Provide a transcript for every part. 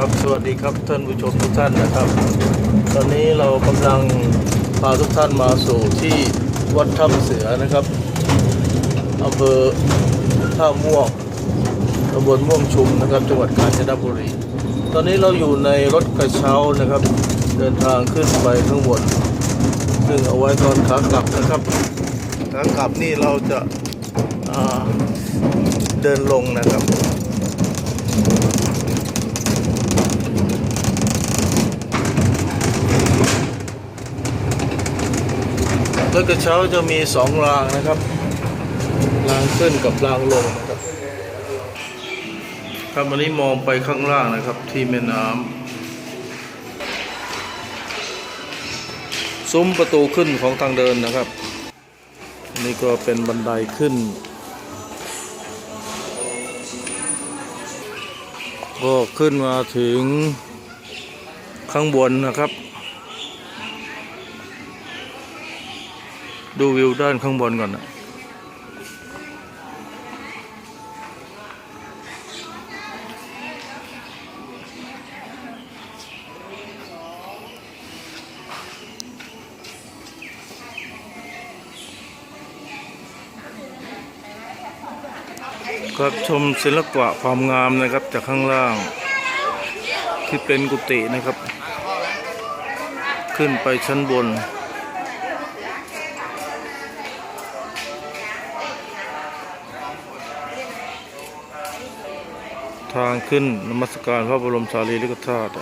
ครับสวัสดีครับท่านผู้ชมทุกท่านนะครับ ตอนนี้เรากำลังพาทุกท่านมาสู่ที่วัดถ้ำเสือนะครับอำเภอท่าม่วงตำบลม่วงชุมนะครับ จังหวัดกาญจนบุรี ตอนนี้เราอยู่ในรถกระเช้านะครับ เดินทางขึ้นไปข้างบนซึ่งเอาไว้ตอนขากลับนะครับขากลับนี่เราจะาเดินลงนะครับ รถกระเช้าจะมีสองรางนะครับรางขึ้นกับรางลงนะครับครับวันนี้มองไปข้างล่างนะครับที่แม่น้ำซุ้มประตูขึ้นของทางเดินนะครับนี่ก็เป็นบันไดขึ้น ก็ขึ้นมาถึงข้างบนนะครับ ดูวิวด้านข้างบนก่อนนะครับชมศิลปะความงามนะครับจากข้างล่าง ที่เป็นกุฏินะครับ ขึ้นไปชั้นบน ทางขึ้นนมัสการพระบรมสารีริกธาตุ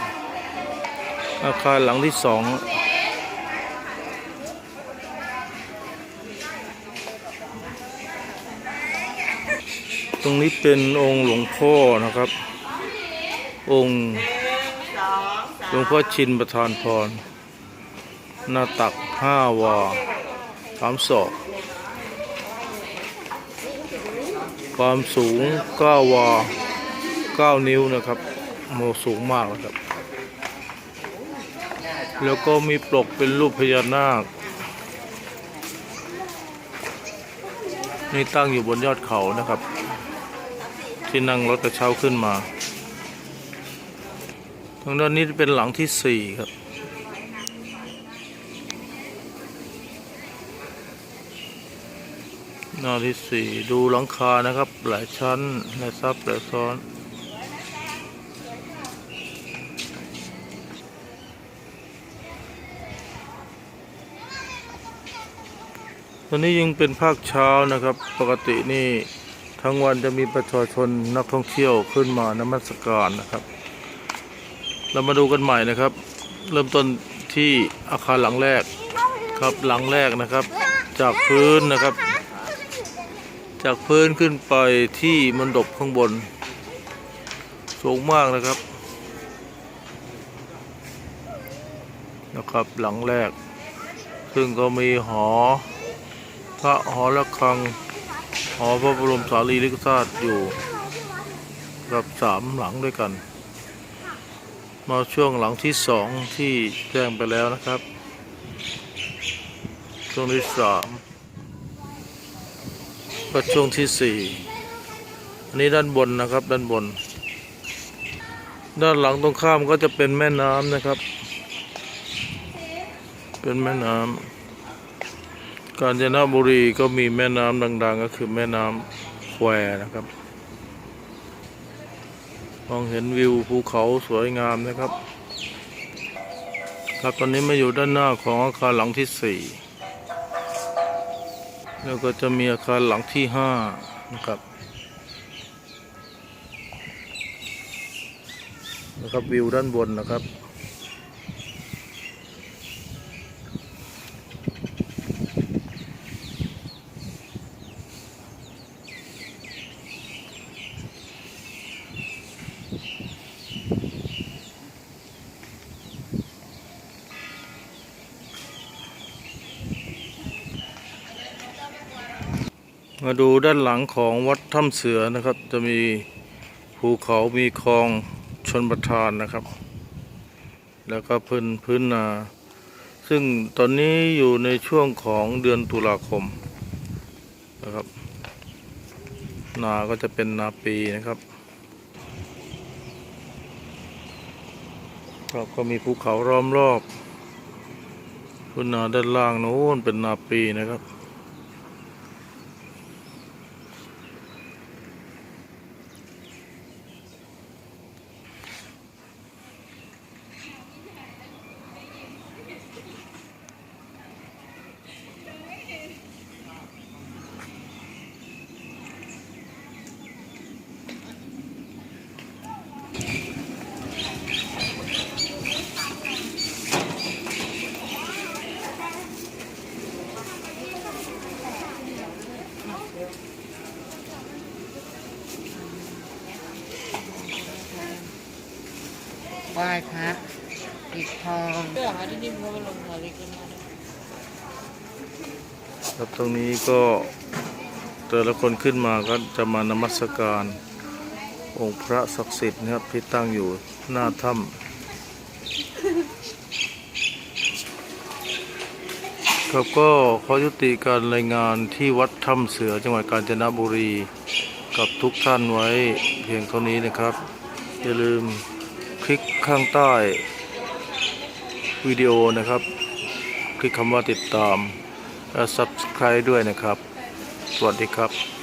อาคารหลังที่สองตรงนี้เป็นองค์หลวงพ่อนะครับ องค์หลวงพ่อชินประธานพร หน้าตักห้าวาสามศอกความสูง9วา 9 นิ้วนะครับโมสูงมากนะครับ แล้วก็มีปลกเป็นรูปพญานาค นี่ตั้งอยู่บนยอดเขานะครับ ที่นั่งรถกระเช้าขึ้นมา ทางด้านนี้เป็นหลังที่สี่ครับหน้าที่สี่ดูหลังคานะครับ หลายชั้นหลายซับหลายซ้อน ตอนนี้ยังเป็นภาคเช้านะครับ ปกตินี่ทั้งวันจะมีประชาชนนักท่องเที่ยวขึ้นมานมัสการนะครับ เรามาดูกันใหม่นะครับ เริ่มต้นที่อาคารหลังแรกครับหลังแรกนะครับ จากพื้นนะครับ จากพื้นขึ้นไปที่มณฑปข้างบน สูงมากนะครับนะครับหลังแรก ซึ่งก็มีหอ ระหอระฆังหอพระบรมสารีริกธาตุอยู่กับสามหลังด้วยกัน มาช่วงหลังที่สองที่แจ้งไปแล้วนะครับ ช่วงที่สามก็ช่วงที่สี่อันนี้ด้านบนนะครับด้านบน ด้านหลังตรงข้ามก็จะเป็นแม่น้ำนะครับ เป็นแม่น้ำ กาญจนบุรีก็มีแม่น้ำดัง ๆ ก็คือแม่น้ำแควนะครับ มองเห็นวิวภูเขาสวยงามนะครับ ครับตอนนี้มาอยู่ด้านหน้าของอาคารหลังที่สี่แล้วก็จะมีอาคารหลังที่ห้านะครับนะครับวิวด้านบนนะครับ มาดูด้านหลังของวัดถ้ำเสือนะครับ จะมีภูเขามีคลองชนประทานนะครับ แล้วก็พื้นพื้นนา ซึ่งตอนนี้อยู่ในช่วงของเดือนตุลาคมนะครับ นาก็จะเป็นนาปีนะครับครับก็มีภูเขาล้อมรอบคุณนาด้านล่างโน้นเป็นนาปีนะครับ ไหว้พระปิดทองเรื่องอะไรที่นี่มันลงทะเลกันมาครับตรงนี้ก็แต่ละคนขึ้นมาก็จะมานมัสการ องค์พระศักดิ์สิทธิ์นะครับที่ตั้งอยู่หน้าถ้ำครับก็ขอยุติการรายงานที่วัดถ้ำเสือจังหวัดกาญจนบุรีกับทุกท่านไว้เพียงเท่านี้นะครับ อย่าลืม คลิกข้างใต้วิดีโอนะครับ คลิกคำว่าติดตามและ Subscribe ด้วยนะครับ สวัสดีครับ